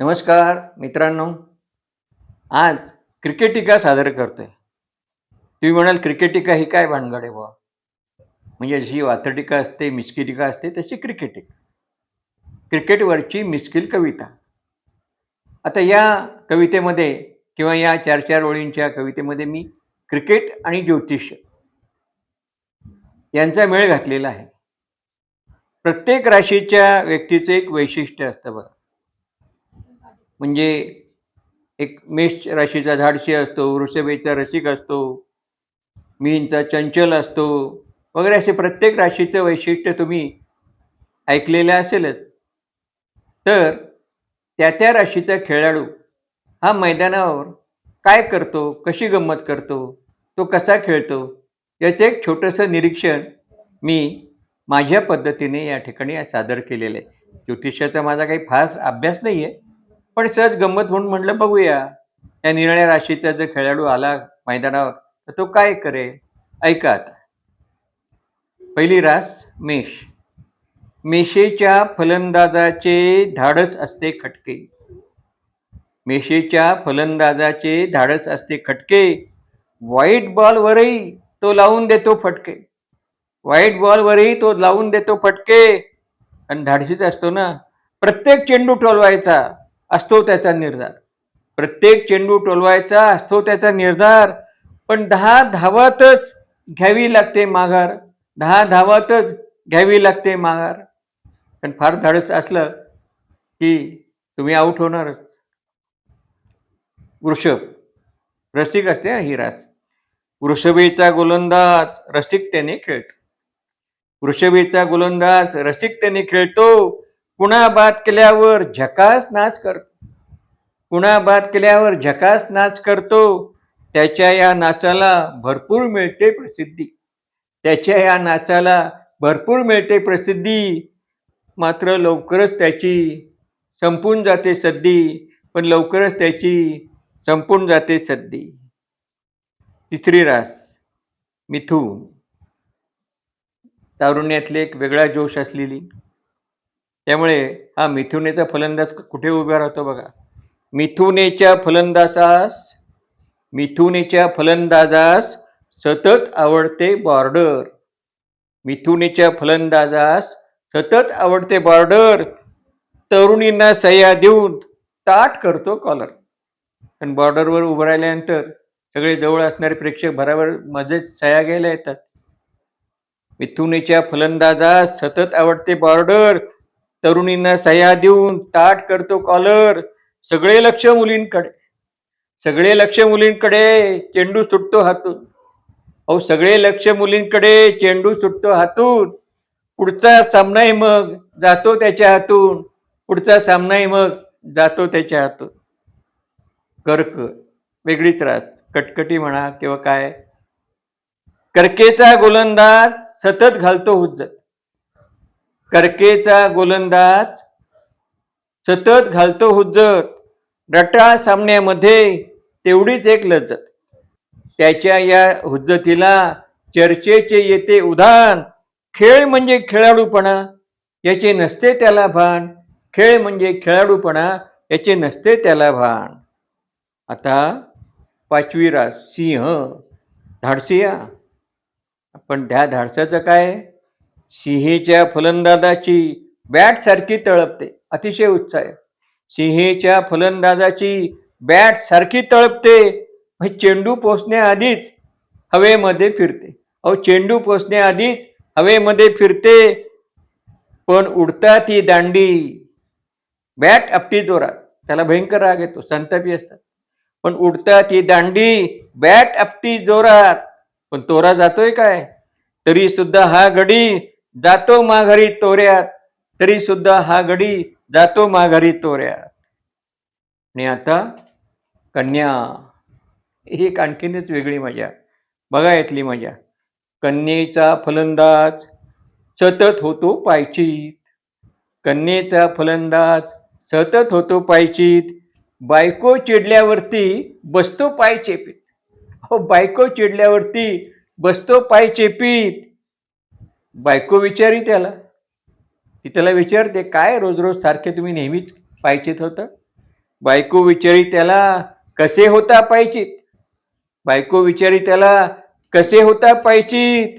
नमस्कार मित्रांनो. आज क्रिकेटिका सादर करतोय. तुम्ही म्हणाल क्रिकेटिका ही काय भानगड आहे बुवा? म्हणजे जशी वातटिका असते मिस्किटिका असते तशी क्रिकेटिका क्रिकेटवरची मिस्किल कविता. आता या कवितेमध्ये किंवा या चार चार ओळींच्या कवितेमध्ये मी क्रिकेट आणि ज्योतिष यांचा मेळ घातलेला आहे. प्रत्येक राशीच्या व्यक्तीचं एक वैशिष्ट्य असतं बघा. म्हणजे एक मेष राशीचा धाडशी असतो वृषभेचा रसिक असतो मीनचा चंचल असतो वगैरे असे प्रत्येक राशीचं वैशिष्ट्य तुम्ही ऐकलेलं असेलच. तर त्या त्या राशीचा खेळाडू हा मैदानावर काय करतो कशी गंमत करतो तो कसा खेळतो याचं एक छोटंसं निरीक्षण मी माझ्या पद्धतीने या ठिकाणी सादर केलेलं आहे. ज्योतिषाचा माझा काही फास अभ्यास नाही आहे पण सहज गंमत म्हणून म्हटलं बघूया. या निराळ्या राशीचा जर खेळाडू आला मैदानावर तर तो काय करेल? ऐका आता. पहिली रास मेष. मेषेच्या फलंदाजाचे धाडस असते खटके. मेषेच्या फलंदाजाचे धाडस असते खटके. वाईट बॉलवरही तो लावून देतो फटके. वाईट बॉलवरही तो लावून देतो फटके. आणि धाडशीच असतो ना. प्रत्येक चेंडू टोलवायचा असतो त्याचा निर्धार. प्रत्येक चेंडू टोलवायचा असतो त्याचा निर्धार. पण दहा धावातच घ्यावी लागते माघार. दहा धावातच घ्यावी लागते माघार. पण फार धाडस असलं की तुम्ही आऊट होणारच वृषभ. रसिक असते हा ही रास. वृषभेचा गोलंदाज रसिकतेने खेळतो. वृषभेचा गोलंदाज रसिकतेने खेळतो. कुणा बाद केल्यावर झकास नाच करतो कुणा बाद केल्यावर झकास नाच करतो त्याच्या या नाचाला भरपूर मिळते प्रसिद्धी. त्याच्या या नाचाला भरपूर मिळते प्रसिद्धी. मात्र लवकरच त्याची संपून जाते सद्दी पण लवकरच त्याची संपून जाते सद्दी. तिसरी रास मिथून. तारुण्यातले एक वेगळा जोश असलेली त्यामुळे हा मिथुनेचा फलंदाज कुठे उभा राहतो बघा. मिथुनेच्या फलंदाजास मिथुनेच्या फलंदाजास सतत आवडते बॉर्डर. मिथुनेच्या फलंदाजास सतत आवडते बॉर्डर. तरुणींना सह्या देऊन ताट करतो कॉलर. पण बॉर्डरवर उभं राहिल्यानंतर सगळे जवळ असणारे प्रेक्षक भराभर मध्येच सह्या घ्यायला येतात. मिथुनेच्या फलंदाजास सतत आवडते बॉर्डर. तरुणींना सह्या देऊन ताट करतो कॉलर. सगळे लक्ष मुलींकडे. सगळे लक्ष मुलींकडे चेंडू सुटतो हातून. अहो सगळे लक्ष मुलींकडे चेंडू सुटतो हातून. पुढचा सामनाही मग जातो त्याच्या हातून. पुढचा सामनाही मग जातो त्याच्या हातून. कर्क वेगळीच रास कटकटी म्हणा किंवा काय. कर्केचा गोलंदाज सतत घालतो हुज्जत. कर्केचा गोलंदाज. सतत घालतो हुज्जत. रटाळ सामन्यामध्ये तेवढीच एक लज्जत. त्याच्या या हुज्जतीला चर्चेचे येते उदाहरण खेळ म्हणजे खेळाडूपणा याचे नसते त्याला भान. खेळ म्हणजे खेळाडूपणा याचे नसते त्याला भान. आता पाचवी रास सिंह धाडसिया पण त्या धाडसाचं काय? सिंहेच्या फलंदाजाची बॅट सारखी तळपते अतिशय उत्साह. आहे. सिंहेच्या फलंदाजाची बॅट सारखी तळपते म्हणजे चेंडू पोचण्याआधीच हवेमध्ये फिरते. अहो चेंडू पोचण्याआधीच हवेमध्ये फिरते पण उडता ती दांडी. बॅट आपटी जोरात. त्याला भयंकर राग येतो संतापी असतात. पण उडता ती दांडी बॅट आपटी जोरात. पण तोरा जातोय काय? तरी सुद्धा हा गडी जातो माघारी तोऱ्यात तरी सुद्धा हा गडी जातो माघारी तोऱ्यात. आणि आता कन्या ही एक आणखीनच वेगळी मजा. बघा यातली मजा. कन्येचा फलंदाज सतत होतो पायचीत. कन्येचा फलंदाज सतत होतो पायचीत. बायको चिडल्यावरती बसतो पाय चेपीत हो बायको चिडल्यावरती बसतो पाय चेपीत बायको विचारी त्याला. ती त्याला विचारते काय रोज रोज सारखे तुम्ही नेहमीच पाहिजेत होतं? बायको विचारी त्याला कसे होता पाहिजेत बायको विचारी त्याला कसे होता पाहिजेत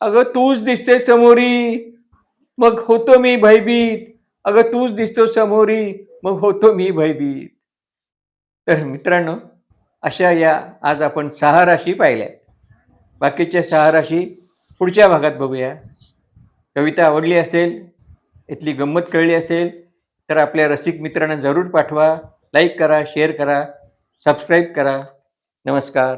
अगं तूच दिसते समोरी मग होतो मी भयभीत. अगं तूच दिसतो समोरी मग होतो मी भयभीत. तर मित्रांनो अशा या आज आपण सहा राशी पाहिल्या बाकीच्या सहा राशी पुढच्या भागात बघूया. कविता आवडली असेल इथली गंमत कळली असेल तर आपल्या रसिक मित्रांना जरूर पाठवा. लाईक करा शेअर करा सबस्क्राईब करा. नमस्कार.